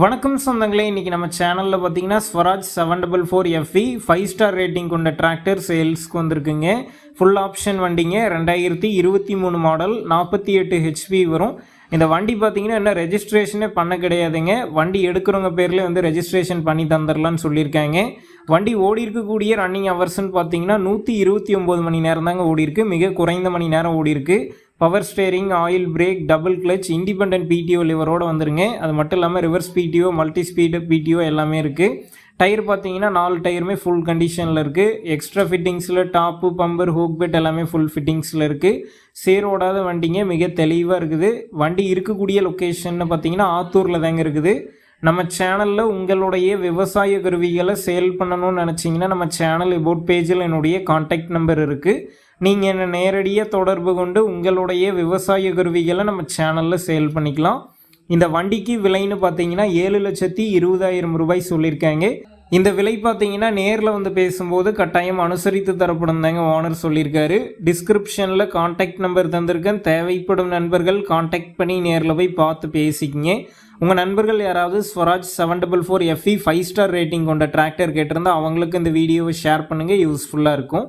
வணக்கம் சொந்தங்களே இன்றைக்கி நம்ம சேனலில் பார்த்தீங்கன்னா Swaraj seven double four FE five star rating கொண்ட டிராக்டர் சேல்ஸ்க்கு வந்திருக்குங்க. ஃபுல் ஆப்ஷன் வண்டிங்க ரெண்டாயிரத்தி இருபத்தி மூணு மாடல் நாற்பத்தி எட்டு ஹெச்பி வரும். இந்த வண்டி பார்த்தீங்கன்னா என்ன ரெஜிஸ்ட்ரேஷனே பண்ண கிடையாதுங்க. வண்டி எடுக்கிறவங்க பேர்லேயே வந்து ரெஜிஸ்ட்ரேஷன் பண்ணி தந்துடலான்னு சொல்லியிருக்காங்க. வண்டி ஓடி இருக்கக்கூடிய ரன்னிங் ஹவர்ஸ்ன்னு பார்த்தீங்கன்னா நூற்றி இருபத்தி ஒம்பது மணி நேரம் தாங்க ஓடி இருக்கு. மிக குறைந்த மணி நேரம் ஓடி power steering oil brake double clutch independent PTO லிவரோட வந்துருங்க. அது மட்டும் இல்லாமல் reverse PTO multi speed PTO எல்லாமே இருக்குது டயர் பார்த்தீங்கன்னா நாலு டயருமே ஃபுல் கண்டிஷனில் இருக்குது எக்ஸ்ட்ரா ஃபிட்டிங்ஸில் டாப்பு பம்பர் ஹூக் பெட் எல்லாமே ஃபுல் ஃபிட்டிங்ஸில் இருக்குது சேரோடாத வண்டிங்க மிக தெளிவாக இருக்குது. வண்டி இருக்கக்கூடிய லொக்கேஷன்னு பார்த்தீங்கன்னா ஆத்தூரில் தாங்க இருக்குது. நம்ம சேனலில் உங்களுடைய விவசாய கருவிகளை சேல் பண்ணணும்னு நினச்சிங்கன்னா நம்ம சேனல் எபோட் பேஜில் என்னுடைய காண்டாக்ட் நம்பர் இருக்குது நீங்கள் என்னை நேரடியாக தொடர்பு கொண்டு உங்களுடைய விவசாய கருவிகளை நம்ம சேனலில் சேல் பண்ணிக்கலாம். இந்த வண்டிக்கு விலைன்னு பார்த்தீங்கன்னா ஏழு லட்சத்தி இருபதாயிரம் ரூபாய் சொல்லியிருக்காங்க. இந்த விலை பார்த்தீங்கன்னா நேரில் வந்து பேசும்போது கட்டாயம் அனுசரித்து தரப்படும் தாங்க ஓனர் சொல்லியிருக்காரு. டிஸ்கிரிப்ஷனில் காண்டாக்ட் நம்பர் தந்திருக்கேன். தேவைப்படும் நண்பர்கள் காண்டாக்ட் பண்ணி நேரில் போய் பார்த்து பேசிக்கிங்க. உங்கள் நண்பர்கள் யாராவது Swaraj seven double four FE five star rating கொண்ட டிராக்டர் கேட்டிருந்தா அவங்களுக்கு இந்த வீடியோவை ஷேர் பண்ணுங்கள் யூஸ்ஃபுல்லாக இருக்கும்.